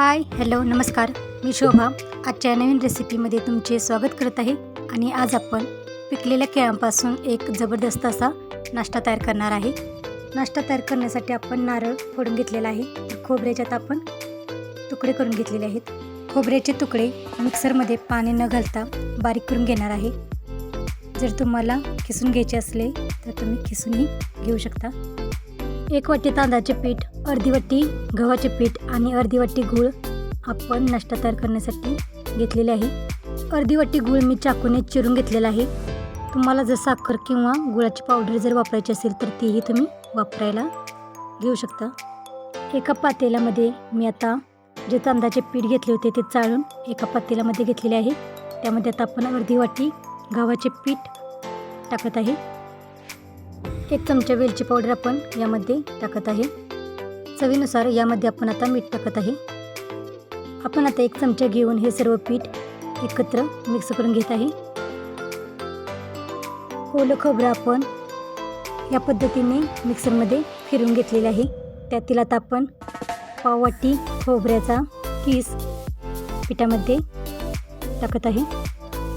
Hi hello नमस्कार. मी शोभा. आजच्या नवीन रेसिपीमध्ये तुमचे स्वागत करत आहे आणि आज आपण पिकलेल्या केळांपासून एक जबरदस्त असा नाश्ता तयार करणार आहे. नाश्ता तयार करण्यासाठी आपण नारळ फोडून घेतलेला आहे. खोबऱ्याच्यात आपण तुकडे करून घेतलेले आहेत. खोबऱ्याचे तुकडे मिक्सरमध्ये पाणी न घालता बारीक करून घेणार आहे. जर तुम्हाला किसून घ्यायचे असले तर तुम्ही किसूनही घेऊ शकता. एक वाटी तांदळाचे पीठ अर्धी वाटी गव्हाचे पीठ आणि अर्धी वाटी गूळ आपण नाश्ता तयार करण्यासाठी घेतलेले आहे. अर्धी वाटी गूळ मी चाकूने चिरून घेतलेला आहे. तुम्हाला जर साखर किंवा गुळाची पावडर जर वापरायची असेल तर तीही तुम्ही वापरायला घेऊ शकता. एका पातेल्यामध्ये मी आता जे तांदळाचे पीठ घेतले होते ते चाळून एका पातेल्यामध्ये घेतलेले आहे. त्यामध्ये आता आपण अर्धी वाटी गव्हाचे पीठ टाकत आहे. एक चमचा वेलची पावडर आपण यामध्ये टाकत आहे. चवीनुसार यामध्ये आपण आता मीठ टाकत आहे. आपण आता एक चमचा घेऊन हे सर्व पीठ एकत्र मिक्स करून घेत आहे. ओलं खोबरं आपण या पद्धतीने मिक्सरमध्ये फिरून घेतलेलं आहे. त्यातील आता आपण पाववाटी खोबऱ्याचा किस पिठामध्ये टाकत आहे.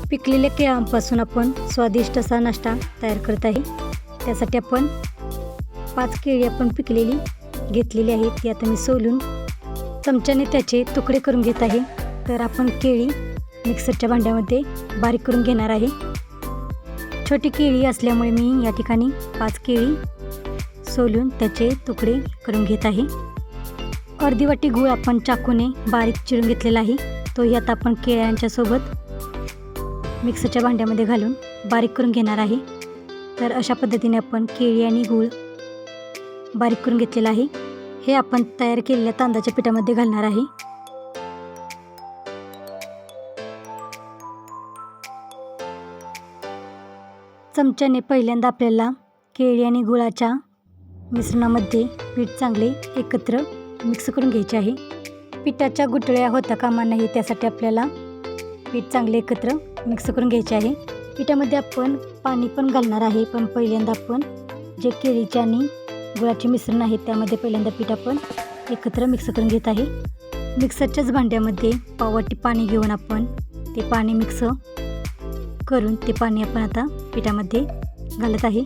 पिकलेल्या केळांपासून आपण स्वादिष्ट असा नाश्ता तयार करत आहे. त्यासाठी आपण पाच केळी आपण पिकलेली घेतलेली आहे ती आता मी सोलून चमच्याने त्याचे तुकडे करून घेत आहे. तर आपण केळी मिक्सरच्या भांड्यामध्ये बारीक करून घेणार आहे. छोटी केळी असल्यामुळे मी या ठिकाणी पाच केळी सोलून त्याचे तुकडे करून घेत आहे. अर्धी वाटी गूळ आपण चाकूने बारीक चिरून घेतलेला आहे. तोही आता आपण केळ्यांच्या सोबत मिक्सरच्या भांड्यामध्ये घालून बारीक करून घेणार आहे. तर अशा पद्धतीने आपण केळी आणि गूळ बारीक करून घेतलेलं आहे. हे आपण तयार केलेल्या तांदळाच्या पिठामध्ये घालणार आहे. चमच्याने पहिल्यांदा आपल्याला केळी आणि गुळाच्या मिश्रणामध्ये पीठ चांगले एकत्र मिक्स करून घ्यायचे आहे. पिठाच्या गुटळ्या होता कामा नाही त्यासाठी आपल्याला पीठ चांगले एकत्र मिक्स करून घ्यायचे आहे. पिठामध्ये आपण पाणी पण घालणार आहे. पण पहिल्यांदा आपण जे केळीचे आणि गुळाचे मिश्रण आहे त्यामध्ये पहिल्यांदा पीठ आपण एकत्र मिक्स करून घेत आहे. मिक्सरच्याच भांड्यामध्ये पाववाटी पाणी घेऊन आपण ते पाणी मिक्स करून ते पाणी आपण आता पिठामध्ये घालत आहे.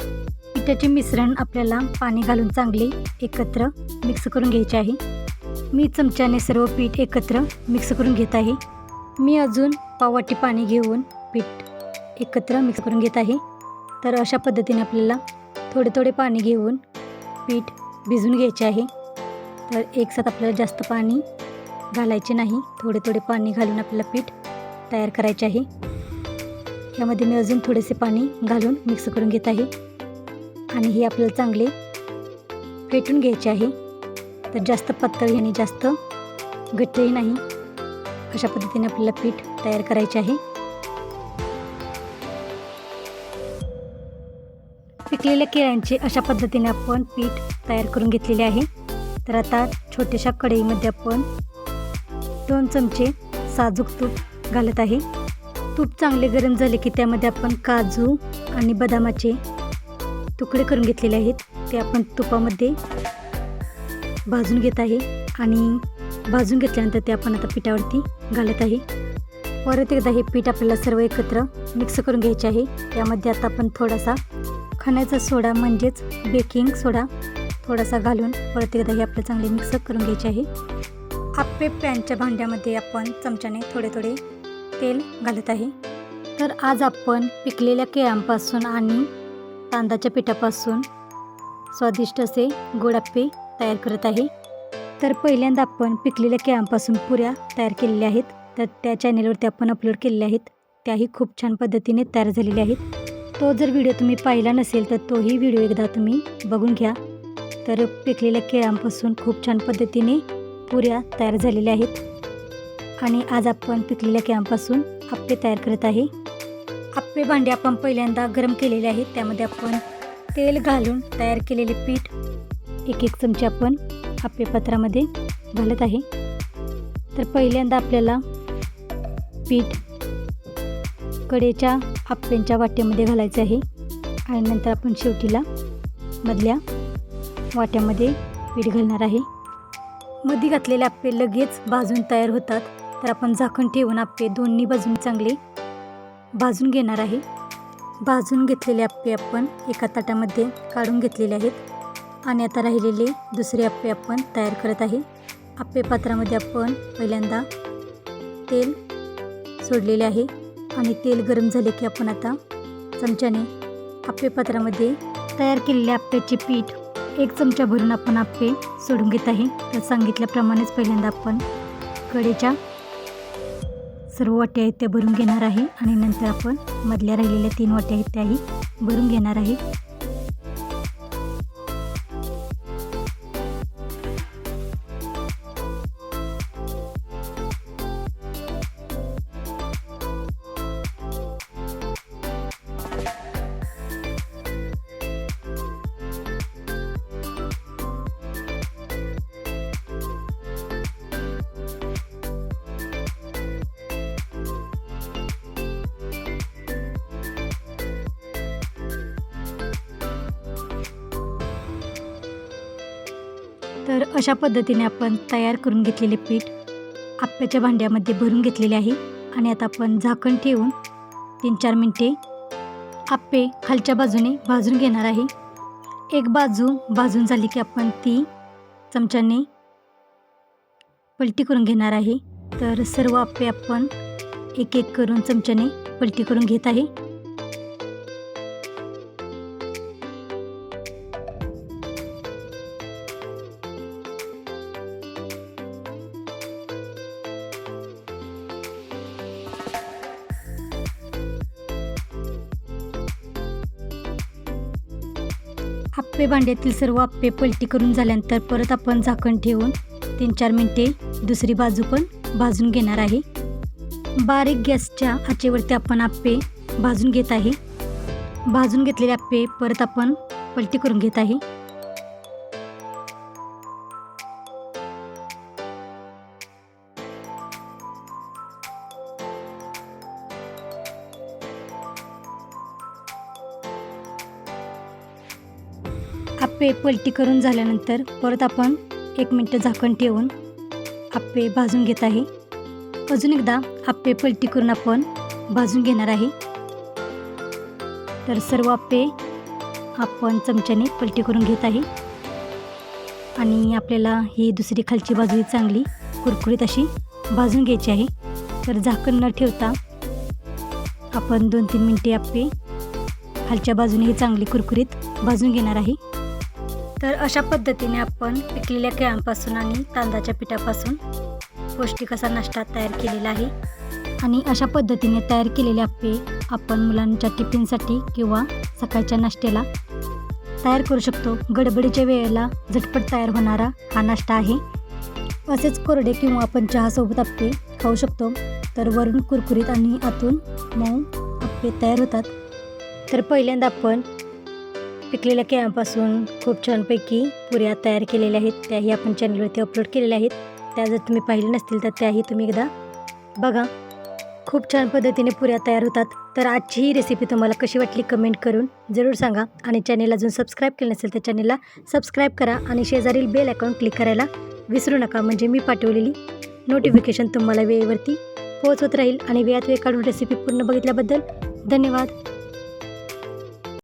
पिठाचे मिश्रण आपल्याला पाणी घालून चांगले एकत्र मिक्स करून घ्यायचे आहे. मी चमच्याने सर्व पीठ एकत्र मिक्स करून घेत आहे. मी अजून पाववाटी पाणी घेऊन पीठ एकत्र मिक्स करून घेत आहे. तर अशा पद्धतीने आपल्याला थोडे थोडे पाणी घेऊन पीठ भिजून घ्यायचे आहे. तर एकसाथ आपल्याला जास्त पाणी घालायचे नाही. थोडे थोडे पाणी घालून आपल्याला पीठ तयार करायचे आहे. यामध्ये मी अजून थोडेसे पाणी घालून मिक्स करून घेत आहे. आणि हे आपल्याला चांगले फेटून घ्यायचे आहे. तर जास्त पातळ आणि जास्त घट्टही नाही. अशा पद्धतीने आपल्याला पीठ तयार करायचे आहे. पिकलेल्या केळ्यांचे अशा पद्धतीने आपण पीठ तयार करून घेतलेले आहे. तर आता छोट्याशा कढईमध्ये आपण दोन चमचे साजूक तूप घालत आहे. तूप चांगले गरम झाले की त्यामध्ये आपण काजू आणि बदामाचे तुकडे करून घेतलेले आहेत. ते आपण तुपामध्ये भाजून घेत आहे आणि भाजून घेतल्यानंतर ते आपण आता पिठावरती घालत आहे. परत एकदा हे पीठ आपल्याला सर्व एकत्र मिक्स करून घ्यायचे आहे. त्यामध्ये आता आपण थोडासा खाण्याचा सोडा म्हणजेच बेकिंग सोडा थोडासा घालून परत एकदा हे आपलं चांगले मिक्स करून घ्यायचे आहे. आपे पॅनच्या भांड्यामध्ये आपण चमच्याने थोडे थोडे तेल घालत आहे. तर आज आपण पिकलेल्या केळ्यांपासून आणि तांदळाच्या पिठापासून स्वादिष्ट असे गोडाप्पे तयार करत आहे. तर पहिल्यांदा आपण पिकलेल्या केळ्यांपासून पुऱ्या तयार केलेल्या आहेत. तर त्या चॅनेलवरती आपण अपलोड केलेल्या आहेत. त्याही खूप छान पद्धतीने तयार झालेल्या आहेत. तो जर व्हिडिओ तुम्ही पाहिला नसेल तर तोही व्हिडिओ एकदा तुम्ही बघून घ्या. तर पिकलेल्या केळ्यांपासून खूप छान पद्धतीने पुऱ्या तयार झालेल्या आहेत. आणि आज आपण पिकलेल्या केळ्यांपासून आप्पे तयार करत आहे. आप्पे भांडे आपण पहिल्यांदा गरम केलेले आहेत. त्यामध्ये आपण तेल घालून तयार केलेले पीठ एक एक चमचे आपण आप्पे पात्रामध्ये घालत आहे. तर पहिल्यांदा आपल्याला पीठ कडेच्या आप्यांच्या वाट्यामध्ये घालायचं आहे. आणि नंतर आपण शेवटीला मधल्या वाट्यामध्ये पीठ घालणार आहे. मधी घातलेले आप्पे लगेच भाजून तयार होतात. तर आपण झाकण ठेवून आप्पे दोन्ही बाजून चांगले भाजून घेणार आहे. भाजून घेतलेले आप्पे आपण एका ताटामध्ये काढून घेतलेले आहेत. आणि आता राहिलेले दुसरे आप्पे आपण तयार करत आहे. आप्पे पात्रामध्ये आपण पहिल्यांदा तेल सोडलेले आहे. आणि तेल गरम झाले की आपण आता चमच्याने आप्पे पात्रामध्ये तयार केलेले आप्प्याचे पीठ एक चमचा भरून आपण आप्पे सोडून घेत आहे. तर सांगितल्याप्रमाणेच पहिल्यांदा आपण कडेच्या सर्व वाट्या आहेत त्या भरून घेणार आहे आणि नंतर आपण मधल्या राहिलेल्या तीन वाट्या आहेत त्याही भरून घेणार आहे. तर अशा पद्धतीने आपण तयार करून घेतलेले पीठ आप्याच्या भांड्यामध्ये भरून घेतलेले आहे आणि आता आपण झाकण ठेवून तीन चार मिनटे आप्पे खालच्या बाजूने भाजून घेणार आहे. एक बाजू भाजून झाली की आपण ती चमच्याने पलटी करून घेणार आहे. तर सर्व आप्पे आपण एक एक करून चमच्याने पलटी करून घेत आहे. आप्पे भांड्यातील सर्व आप्पे पलटी करून झाल्यानंतर परत आपण झाकण ठेवून तीन चार मिनटे दुसरी बाजू पण भाजून घेणार आहे. बारीक गॅसच्या आचेवरती आपण आप्पे भाजून घेत आहे. भाजून घेतलेले आप्पे परत आपण पलटी करून घेत आहे. आप्पे पलटी करून झाल्यानंतर परत आपण एक मिनटं झाकण ठेवून आप्पे भाजून घेत आहे. अजून एकदा आप्पे पलटी करून आपण भाजून घेणार आहे. तर सर्व आप्पे आपण चमच्याने पलटी करून घेत आहे. आणि आपल्याला ही दुसरी खालची बाजू चांगली कुरकुरीत अशी भाजून घ्यायची आहे. तर झाकण न ठेवता आपण दोन तीन मिनटे आप्पे खालच्या बाजूने ही चांगली कुरकुरीत भाजून घेणार आहे. तर अशा पद्धतीने आपण पिकलेल्या केळांपासून आणि तांदळाच्या पिठापासून पौष्टिक असा नाश्ता तयार केलेला आहे. आणि अशा पद्धतीने तयार केलेले आप्पे आपण मुलांच्या टिफिनसाठी किंवा सकाळच्या नाश्त्याला तयार करू शकतो. गडबडीच्या वेळेला झटपट तयार होणारा हा नाश्ता आहे. असेच कोरडे किंवा आपण चहासोबत अप्पे खाऊ शकतो. तर वरून कुरकुरीत आणि आतून मऊ अप्पे तयार होतात. तर पहिल्यांदा आपण पिकलेल्या केळांपासून खूप छानपैकी पुऱ्या तयार केलेल्या आहेत. त्याही आपण चॅनलवरती अपलोड केलेल्या आहेत. त्या जर तुम्ही पाहिले नसतील तर त्याही तुम्ही एकदा बघा. खूप छान पद्धतीने पुऱ्या तयार होतात. तर आजची ही रेसिपी तुम्हाला कशी वाटली कमेंट करून जरूर सांगा आणि चॅनेल अजून सबस्क्राईब केलं नसेल तर चॅनेलला सबस्क्राईब करा आणि शेजारील बेल अकाउंट क्लिक करायला विसरू नका. म्हणजे मी पाठवलेली नोटिफिकेशन तुम्हाला वेळेवरती पोहोचवत राहील आणि वेळात वेळ काढून रेसिपी पूर्ण बघितल्याबद्दल धन्यवाद.